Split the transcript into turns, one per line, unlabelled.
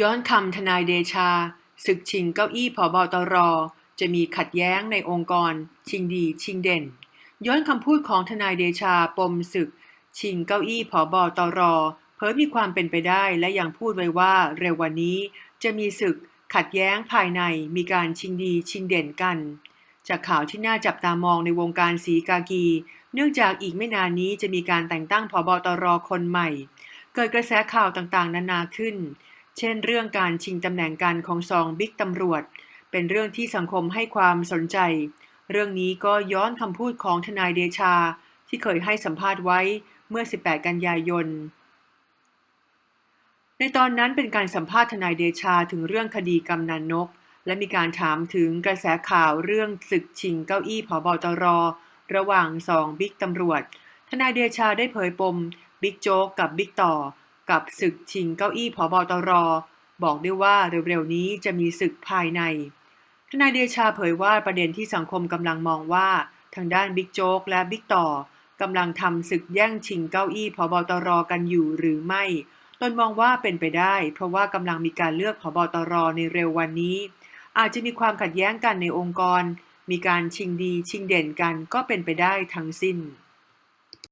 ย้อนคำทนายเดชา ศึกชิงเก้าอี้ผบตร จะมีขัดแย้งในองค์กร ชิงดีชิงเด่น ย้อนคำพูดของทนายเดชาปมศึก ชิงเก้าอี้ผบตรเผยมีความเป็นไปได้และยังพูดไว้ว่าเร็ววันนี้ จะมีศึกขัดแย้งภายในมีการชิงดีชิงเด่นกัน จากข่าวที่น่าจับตามองในวงการสีกากี เนื่องจากอีกไม่นานนี้จะมีการแต่งตั้งผบตรคนใหม่ เกิดกระแสข่าวต่างๆ นานาขึ้น เช่นเรื่องการชิงตำแหน่งกันของสองบิ๊กตำรวจ เป็นเรื่องที่สังคมให้ความสนใจ เรื่องนี้ก็ย้อนคำพูดของทนายเดชา ที่เคยให้สัมภาษณ์ไว้เมื่อ 18 กันยายน ในตอนนั้นเป็นการสัมภาษณ์ทนายเดชาถึงเรื่องคดีกำนันนก และมีการถามถึงกระแสข่าวเรื่องศึกชิงเก้าอี้ผบตร ระหว่างสองบิ๊กตำรวจ ทนายเดชาได้เผยปมบิ๊กโจ๊กกับบิ๊กต่อ กับศึกชิงเก้าอี้ผบตร บอกด้วยว่าเร็วๆนี้จะมีศึกภายใน ทนายเดชาเผยว่าประเด็นที่สังคมกำลังมองว่า ทางด้านบิ๊กโจ๊กและบิ๊กต่อกำลังทำศึกแย่งชิงเก้าอี้ผบตรกันอยู่หรือไม่ตนมองว่าเป็นไปได้ เพราะว่ากำลังมีการเลือกผบตรในเร็ววันนี้ อาจจะมีความขัดแย้งกันในองค์กร มีการชิงดีชิงเด่นกันก็เป็นไปได้ทั้งสิ้น